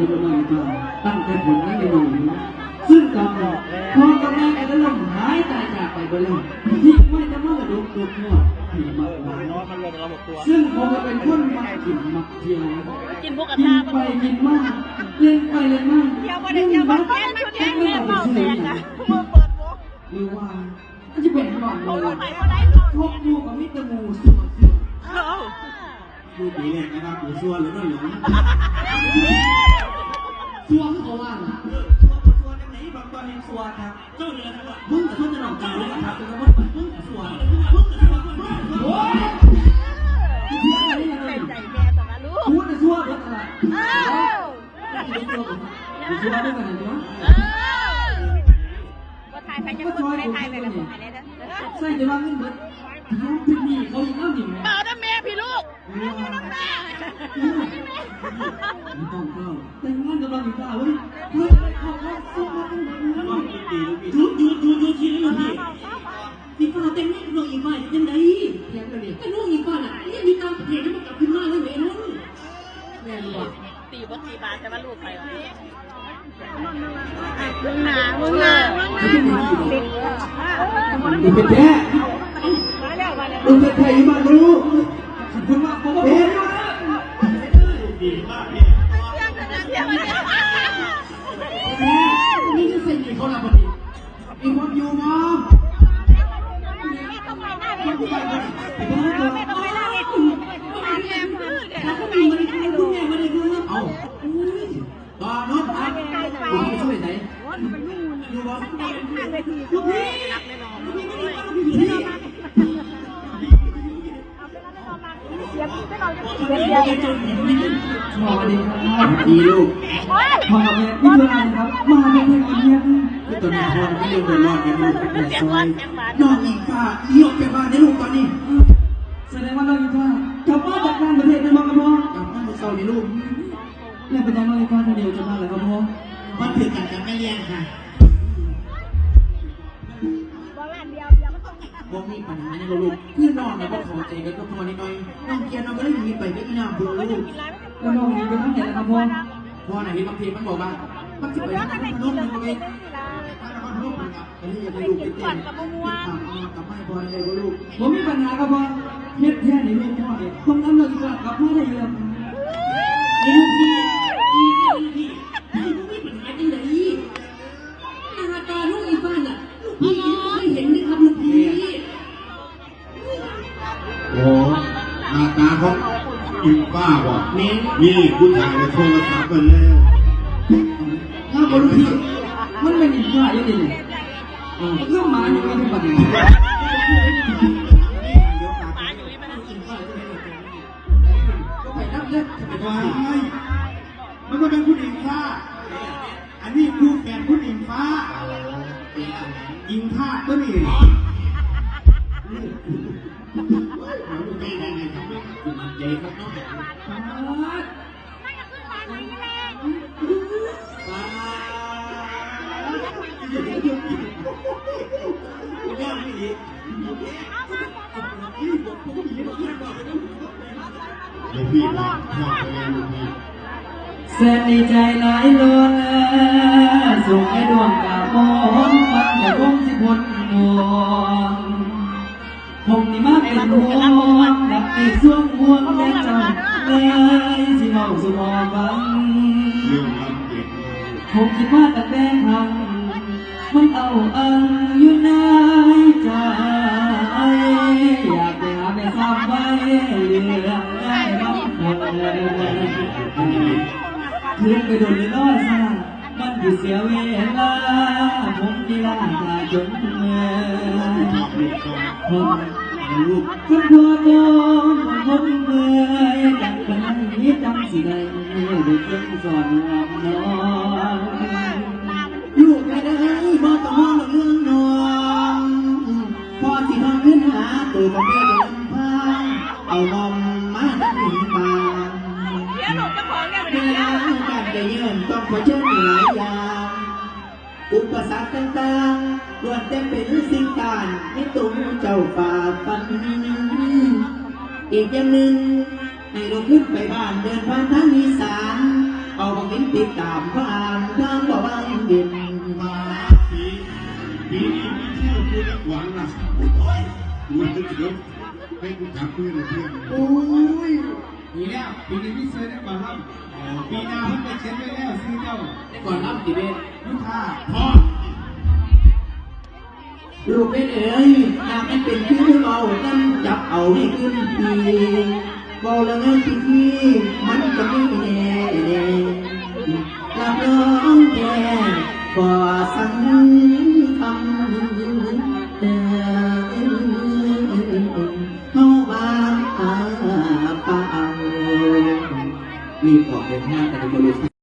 ที่เราไม่ทำตั้งแต่ผลนั้นยังอยู่ซึ่งตอนนี้พ่อกับแม่ก็เริ่มหายตายจากไปไปแล้วที่ไม่จะมาดกดกหัวมากมายร้นมันลงเราหมดตัวซึ่งผมก็เป็นคนมักกินมักเที่ยวกินพวกกระกิทานไปกินมากเล่นไปเล่นมากเที่ยวมาได้เที่ยวมาแค่ชุดแดงเนี่ยเมาแดงนะเปิดโบหรือว่ามันจะเป็นหลอนเลยไปก็ได้เนาะพวกอยู่กับมิตรมูสุดสุดเออดูปีแรกนะครับอยู่ชัวหรือไม่หลง จังไหนบางตอนยังชัวร์ครับเจ้าเดือนทั้งวันมึงกับคนจะหลอกกันเลยครับแต่ว่ามึงกัวมึงกัวมึงกับชัวโอ้ยเที่ยวอะไรยังไงเป็นใจแม่ต่อมาลูกพูดในชัวเบิดอะไรเออชัวชัวได้กันเนาะเออว่าถ่ายไปจะพูดไม่ถ่ายไปแบบไหนเลยนะใส่จะว่าเงินเบิดเขาเป็นหนี้เขาอีกแล้วนี่แม่เปล่านะแม่พี่ลูกแม่แม่ไม่ต้องเข้าแต่งงานกับเราอีกแล้วเว้ย ลูกพี่หยุดหยุดหยุดหยุดทีนี้ลูกพี่พี่ฟ้าเต็มนี่น้องอีกฝ่ายยังไงเพียงเลยดิก็น้องอีกฝ่ายน่ะยังมีตามเพจที่มันกลับขึ้นมาเลยเว้ยนุ่นแม่รู้ว่าตีบตีบาแต่ว่าลูกไปมึงหนามึงหนามึงหนามึงเป็นแท้มาแล้วมาแล้วมึงเป็นแท้อยู่บ้านรู้ขอบคุณมากผมก็เป็นอยู่นะดีมากเมีคนอยู่มั้งทำไมหน้าเด็กทำไมหน้าเด็กตาแดงคือเด็กทำไมไม่ได้ดูแม่ไม่ได้ดูเอาตอนนู้นครับคุณช่วยไหนอยู่บ้างลูกพี่ลูกพี่ไม่ได้ลูกพี่พี่พอดีครับดีลูกพอกับแม่พี่เพื่อนครับ มาเป็นเพื่อนกินเนี่ย คือตอนนี้พ่อไม่ยังเดินรอดกันลูกเป็นแต่ซอยนอนอีกค่ะเยี่ยมไปบ้านได้ลูกตอนนี้แสดงว่าเราอีกค่ะกลับมาจากต่างประเทศได้บ้างครับพ่อกลับมาเมื่อเช้านี้ลูกแล้วเป็นยังไงครับท่านเดียวจะมาเลยครับพ่อมันถือกันกันไม่เลี้ยงค่ะบ่มีปัญหาในลูกพี่น้องเนี่ยก็ขอใจกันก็พอนิดหน่อยน้องเกียร์น้องก็ได้มีไปก็อีน้ำบุญลูกแล้วน้องมีไปทางไหนล่ะครับพ่อพ่อไหนที่บางทีมันบอกว่ามันจะไปทางพนมมันเองถ้ อันนี้ย่าไปลูกไปเต้นกลับไม่พอเลยลูกผมมีปัญหาครับพ่อเฮ็ดแท้ในลูกพ่อเนี่ยผมทำเรื่องกลับกลับมาได้เลยนี่ลูกพี่อีลูกพี่ให้ลูกพี่ปัญหาจังไหนหน้าตาลูกอีฟ้าน่ะลูกพี่ไม่เห็นนะครับลูกพี่โอ้หน้าตาเขาอินฟ้าว่ะเน้นนี่ผู้ชายในโทรศัพท์กันแล้วถ้าบรู้ที่มันไม่มีค่าอยู่ดีเนี่ยเรื่องหมาอย่างนี้ทุกประเด็นก็ไปนับเล็กจะไปว้าว่ายมันก็เป็นผู้หญิงฟ้า อันนี้คู่แฝดผู้หญิงฟ้ายิงท่าตัวนี้นี่ไง ไงทำไมคุณมันใจครับเสียวพี่มาชอบไปเลยลูกพี่แสนดีใจหลายล้นส่งให้ดวงกาบอนมันแต่คงสิพ้นหวงผมนี่มาเป็นห่วงดักอีกส่วงห่วงแม่จ้าเลยสิเมาสุมอฟังเรื่องลำเด็กผมคิดว่าแต่แดงหัง มันเอาอังอยู่ในใจ อยากไปหาแม่ซ้ำไว้เรื่องได้รับผลคืนไปโดนเลยน้อยซ่ามันอยู่เสียเวลา ผมมีลาตาจนเมื่อยชอบลูกต้งผมลูกคุณพ่อโดนผมเมื่อยดังกันนี้จำสิได้ได้เพียงสอนน้อง ลูกไม่ได้บ่ต้องห่วงเรื่องนองพอสิห้องขึ้นหาตัวกับแม่จะลำพางเอานมมาถึงบางเดี๋ยวหนูจะขอเรียวลาการจะเยือนต้องเผชิญหลายอย่างอุปสรรคต่างๆล้วนแต่เป็นสิ่งการให้ตุ้มเจ้าฝ่าฟันอีกอย่างหนึ่งให้เราขึ้นไปบ้านเดินผ่านทางอีสานเอาบังลิ้นติดตามพระอานทาง กูนึกเดี๋ยวให้กูจับมือหน่อยเพื่อนโอ้ยปีแล้วปีนี้พี่ซื้อได้ก่อนครับปีหน้าเพิ่งไปเช็ดไว้แล้วซื้อเจ้าได้ก่อนรับติเบศยุทธาพอลูกเป็นเอ๋ยหากมันเป็นคือเบากันจับเอาให้ขึ้นทีเบาแล้วไงั้นทีมันก็ไม่แน่แน่รับรองแก่ก่อน